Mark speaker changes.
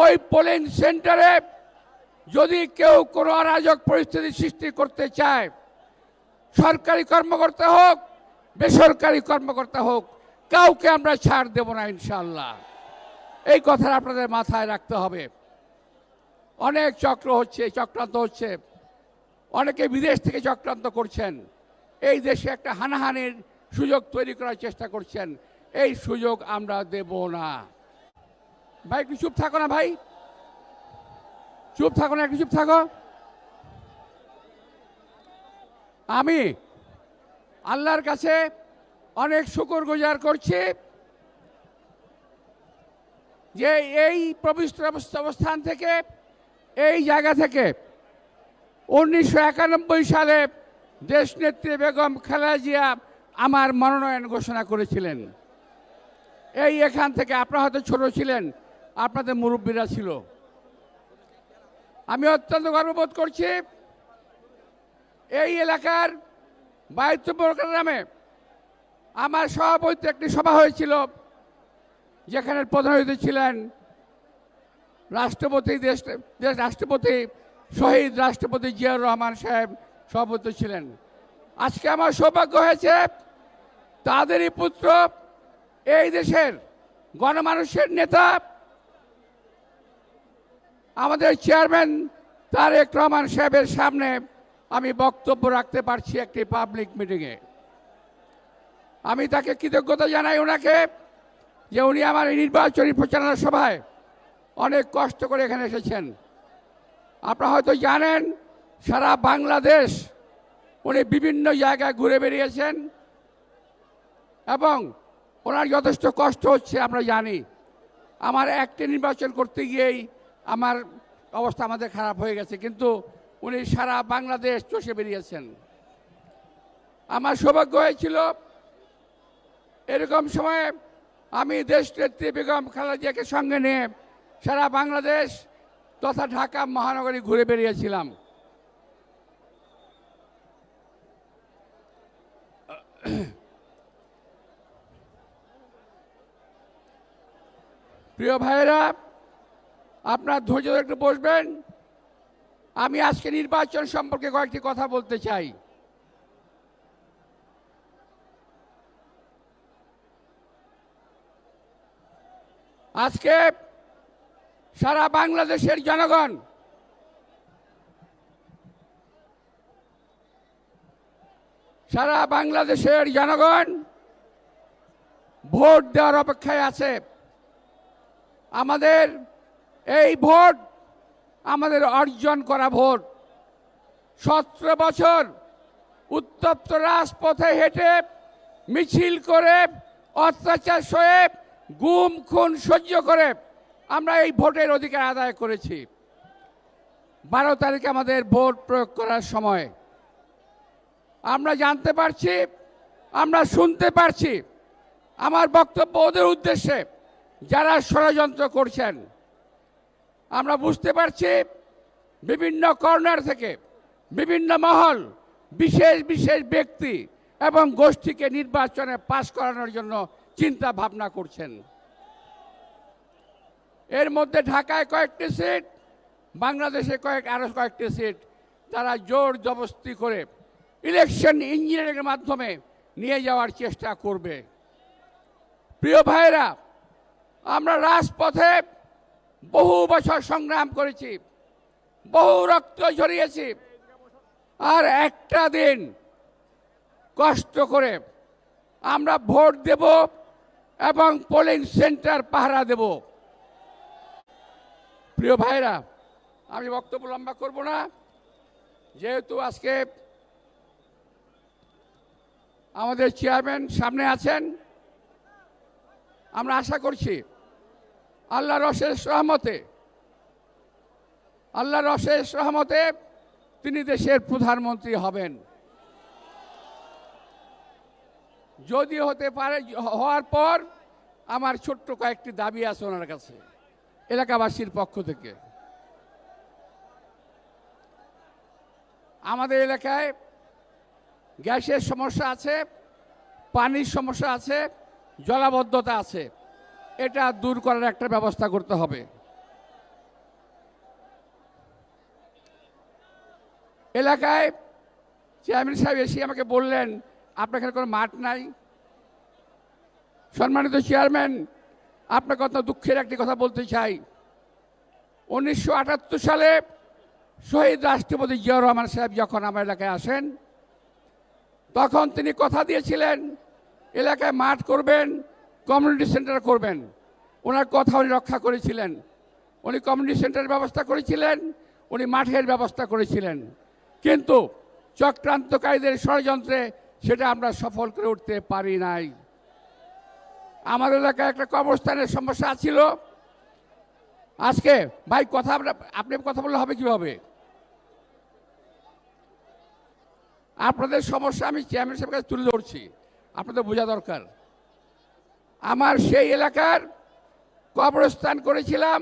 Speaker 1: ওই পোলিং সেন্টারে যদি কেউ কোনো অরাজক পরিস্থিতি সৃষ্টি করতে চায়, সরকারি কর্মকর্তা হোক, বেসরকারি কর্মকর্তা হোক, কাউকে আমরা ছাড় দেব না ইনশাল্লাহ এই কথাটা আপনাদের মাথায় রাখতে হবে। অনেক চক্র হচ্ছে, চক্রান্ত হচ্ছে। অনেকে বিদেশ থেকে চক্রান্ত করছেন। এই দেশে একটা হানাহানির সুযোগ তৈরি করার চেষ্টা করছেন। এই সুযোগ আমরা দেব না। ভাই, একটু চুপ থাকো না ভাই। চুপ থাকো না, একটু চুপ থাকো। আমি আল্লাহর কাছে অনেক শুকর গুজার করছি যে এই পবিত্র অবস্থ- অবস্থান থেকে, এই জায়গা থেকে উনিশশো একানব্বই সালে দেশনেত্রী বেগম খালেদা জিয়া আমার মনোনয়ন ঘোষণা করেছিলেন। এই এখান থেকে আপনারা হয়তো ছোট ছিলেন আপনাদের মুরব্বীরা ছিল। আমি অত্যন্ত গর্ববোধ করছি এই এলাকার বায়ুত্বপুর গ্রামে আমার সভাপতিত্বে একটি সভা হয়েছিল, যেখানে প্রধান অতিথি ছিলেন রাষ্ট্রপতি দেশ রাষ্ট্রপতি, শহীদ রাষ্ট্রপতি জিয়াউর রহমান সাহেব সভাপতি ছিলেন। আজকে আমার সৌভাগ্য হয়েছে, তাদেরই পুত্র এই দেশের গণমানুষের নেতা আমাদের চেয়ারম্যান তারেক রহমান সাহেবের সামনে আমি বক্তব্য রাখতে পারছি একটি পাবলিক মিটিংয়ে। আমি তাকে কৃতজ্ঞতা জানাই ওনাকে যে উনি আমার এই নির্বাচনী প্রচারণা সভায় অনেক কষ্ট করে এখানে এসেছেন। আপনারা হয়তো জানেন, সারা বাংলাদেশ উনি বিভিন্ন জায়গায় ঘুরে বেরিয়েছেন এবং ওনার যথেষ্ট কষ্ট হচ্ছে, আমরা জানি। আমার একটি নির্বাচন করতে গিয়েই আমার অবস্থা আমাদের খারাপ হয়ে গেছে, কিন্তু উনি সারা বাংলাদেশ চষে বেরিয়েছেন। আমার সৌভাগ্য হয়েছিল, এরকম সময়ে আমি দেশ নেত্রী বেগম খালেদা জিয়াকে সঙ্গে নিয়ে সারা বাংলাদেশ তথা ঢাকা মহানগরী ঘুরে বেরিয়েছিলাম। প্রিয় ভাইয়েরা আপনার ধৈর্য ধরে একটু বসবেন। আমি আজকে নির্বাচন সম্পর্কে কয়েকটি কথা বলতে চাই। আজকে সারা বাংলাদেশের জনগণ সারা বাংলাদেশের জনগণ ভোট দেওয়ার অপেক্ষায় আছে। আমাদের এই ভোট আমাদের অর্জন করা ভোট। সতেরো বছর উত্তপ্ত রাজপথে হেঁটে, মিছিল করে, অত্যাচার সয়ে, গুম, খুন, সহ্য করে আমরা এই ভোটের অধিকার আদায় করেছি। বারো তারিখে আমাদের ভোট প্রয়োগ করার সময়। আমরা জানতে পারছি, আমরা শুনতে পারছি। আমার বক্তব্য ওদের উদ্দেশ্যে যারা ষড়যন্ত্র করছেন আমরা বুঝতে পারছি বিভিন্ন কর্নার থেকে বিভিন্ন মহল, বিশেষ বিশেষ ব্যক্তি এবং গোষ্ঠীকে নির্বাচনে পাশ করানোর জন্য চিন্তা ভাবনা করছেন। এর মধ্যে ঢাকায় কয়েকটি সিট, বাংলাদেশে কয়েক, আরও কয়েকটি সিট। তারা জোর জবস্তি করে ইলেকশন ইঞ্জিনিয়ারিংয়ের মাধ্যমে নিয়ে যাওয়ার চেষ্টা করবে। প্রিয় ভাইরা আমরা রাজপথে বহু বছর সংগ্রাম করেছি, বহু রক্ত ঝরিয়েছি, আর একটা দিন কষ্ট করে আমরা ভোট দেব এবং পোলিং সেন্টার পাহারা দেব। প্রিয় ভাইরা, আমি বক্তব্য লম্বা করব না, যেহেতু আজকে আমাদের চেয়ারম্যান সামনে আছেন, আমরা আশা করছি আল্লাহ রশেষ রহমতে আল্লাহ রশেষ রহমতে তিনি দেশের প্রধানমন্ত্রী হবেন। যদি হতে পারে, হওয়ার পর আমার ছোট্ট কয়েকটি দাবি আছে ওনার কাছে, এলাকাবাসীর পক্ষ থেকে। আমাদের এলাকায় গ্যাসের সমস্যা আছে, পানির সমস্যা আছে, জলাবদ্ধতা আছে। এটা দূর করার একটা ব্যবস্থা করতে হবে। এলাকায় চেয়ারম্যান সাহেব এসে আমাকে বললেন, আপনার এখানে কোনো মাঠ নাই? সম্মানিত চেয়ারম্যান, আপনার কথা দুঃখের একটি কথা বলতে চাই। উনিশশো আটাত্তর সালে শহীদ রাষ্ট্রপতি জিয়াউর রহমান সাহেব যখন আমার এলাকায় আসেন, তখন তিনি কথা দিয়েছিলেন, এলাকায় মাঠ করবেন কমিউনিটি সেন্টার করবেন। ওনার কথা উনি রক্ষা করেছিলেন। উনি কমিউনিটি সেন্টারের ব্যবস্থা করেছিলেন, উনি মাঠের ব্যবস্থা করেছিলেন। কিন্তু চক্রান্তকারীদের ষড়যন্ত্রে সেটা আমরা সফল করে উঠতে পারি নাই। আমাদের এলাকায় একটা কবরস্থানের সমস্যা ছিল। আজকে ভাই, কথা আপনি কথা বললে হবে কীভাবে? আপনাদের সমস্যা আমি চেয়ারম্যান সাহেবের কাছে তুলে ধরছি। আপনাদের বোঝা দরকার। আমার সেই এলাকার কবরস্থান করেছিলাম।